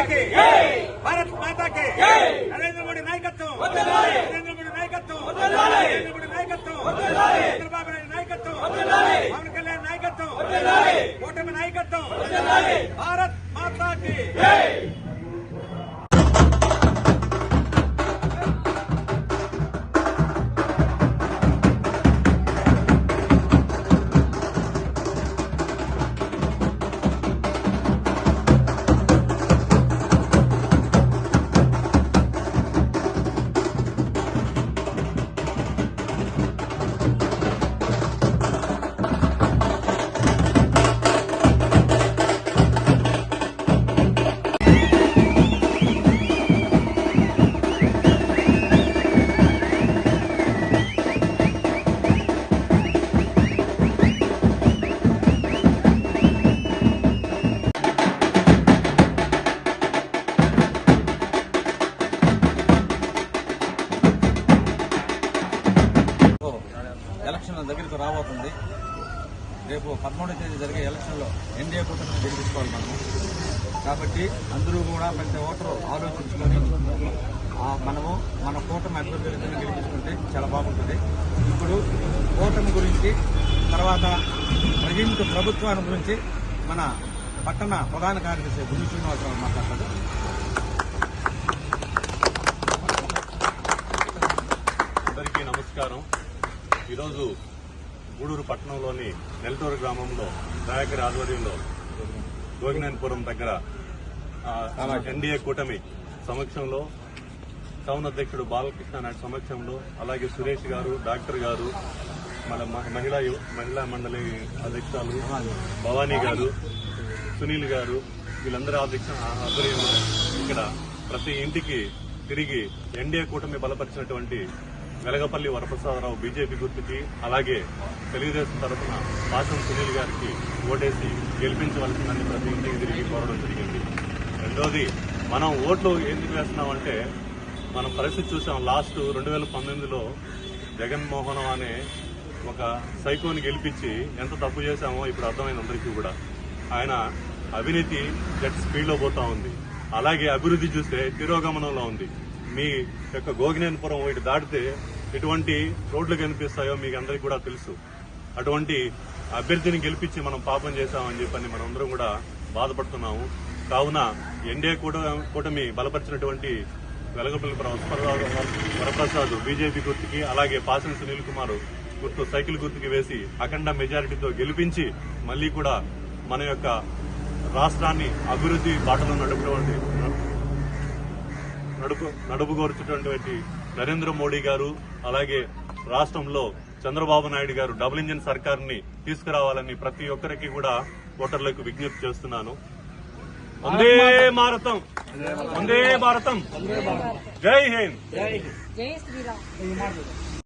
మాతాకి. భారత్ మాతాకి. నరేంద్ర మోడీ నాయకత్వం. నరేంద్ర మోడీ నాయకత్వం. నరేంద్ర మోడీ నాయకత్వం. చంద్రబాబు నాయుడు నాయకత్వం. పవన్ కళ్యాణ్ నాయకత్వం. కూటమి నాయకత్వం. భారత్ మాతాకి. ఎలక్షన్ దగ్గరికి రాబోతుంది. రేపు పదమూడవ తేదీ జరిగే ఎలక్షన్లో ఎన్డీఏ కూటమిని గెలిపించుకోవాలి మనము. కాబట్టి అందరూ కూడా ప్రతి ఓటరు ఆలోచించుకొని మనము మన కూటమి అభ్యర్థులను గెలిపించుకుంటే చాలా బాగుంటుంది. ఇప్పుడు కూటమి గురించి తర్వాత ప్రజెంట్ ప్రభుత్వాన్ని గురించి మన పట్టణ ప్రధాన కార్యదర్శి గురు శ్రీనివాసరావు మాట్లాడతారు. అందరికీ నమస్కారం. ఈరోజు గూడూరు పట్టణంలోని నెల్టూరు గ్రామంలో నాయకరి ఆధ్వర్యంలో గోగినాయనపురం దగ్గర ఎన్డీఏ కూటమి సమక్షంలో టౌన్ అధ్యక్షుడు బాలకృష్ణ నాయుడు సమక్షంలో అలాగే సురేష్ గారు డాక్టర్ గారు మన మహిళా మహిళా మండలి అధ్యక్షురాలు భవానీ గారు సునీల్ గారు వీళ్ళందరి అధ్యక్ష ఆధ్వర్యంలో ఇక్కడ ప్రతి ఇంటికి తిరిగి ఎన్డీఏ కూటమి బలపరిచినటువంటి వెలగపల్లి వరప్రసాదరావు బీజేపీ గుర్తుకి అలాగే తెలుగుదేశం తరఫున పాసం సునీల్ గారికి ఓటేసి గెలిపించవలసిందని ప్రతి ఇంటికి తిరిగి కోరడం జరిగింది. రెండోది మనం ఓట్లు ఎందుకు వేస్తున్నామంటే మనం పరిస్థితి చూసాం. లాస్ట్ రెండు వేల పంతొమ్మిదిలో జగన్మోహన్ అనే ఒక సైకోని గెలిపించి ఎంత తప్పు చేశామో ఇప్పుడు అర్థమైంది అందరికీ కూడా. ఆయన అవినీతి జట్ స్పీడ్లో పోతా ఉంది. అలాగే అభివృద్ధి చూస్తే తిరోగమనంలో ఉంది. మీ యొక్క గోగినేనపురం ఇటు దాటితే ఎటువంటి రోడ్లు కనిపిస్తాయో మీకు అందరికీ కూడా తెలుసు. అటువంటి అభ్యర్థిని గెలిపించి మనం పాపం చేశామని చెప్పని మనం అందరం కూడా బాధపడుతున్నాము. కావున ఎన్డీఏ కూడా కూటమి బలపరిచినటువంటి వెలగపల్లి వరప్రసాద్ వరప్రసాద్ బీజేపీ గుర్తుకి అలాగే పాసిన సునీల్ కుమార్ గుర్తు సైకిల్ గుర్తుకి వేసి అఖండ మెజారిటీతో గెలిపించి మళ్ళీ కూడా మన యొక్క రాష్ట్రాన్ని అభివృద్ధి బాటలో నడుపుటువంటి నడుపు నడుపుకోరుచున్నటువంటి నరేంద్ర మోడీ గారు అలాగే రాష్ట్రంలో చంద్రబాబు నాయుడు గారు డబుల్ ఇంజిన్ సర్కార్ని తీసుకురావాలని ప్రతి ఒక్కరికి కూడా ఓటర్లకు విజ్ఞప్తి చేస్తున్నాను. వందే భారతం వందే భారతం. జై హింద్. జై శ్రీరామ్.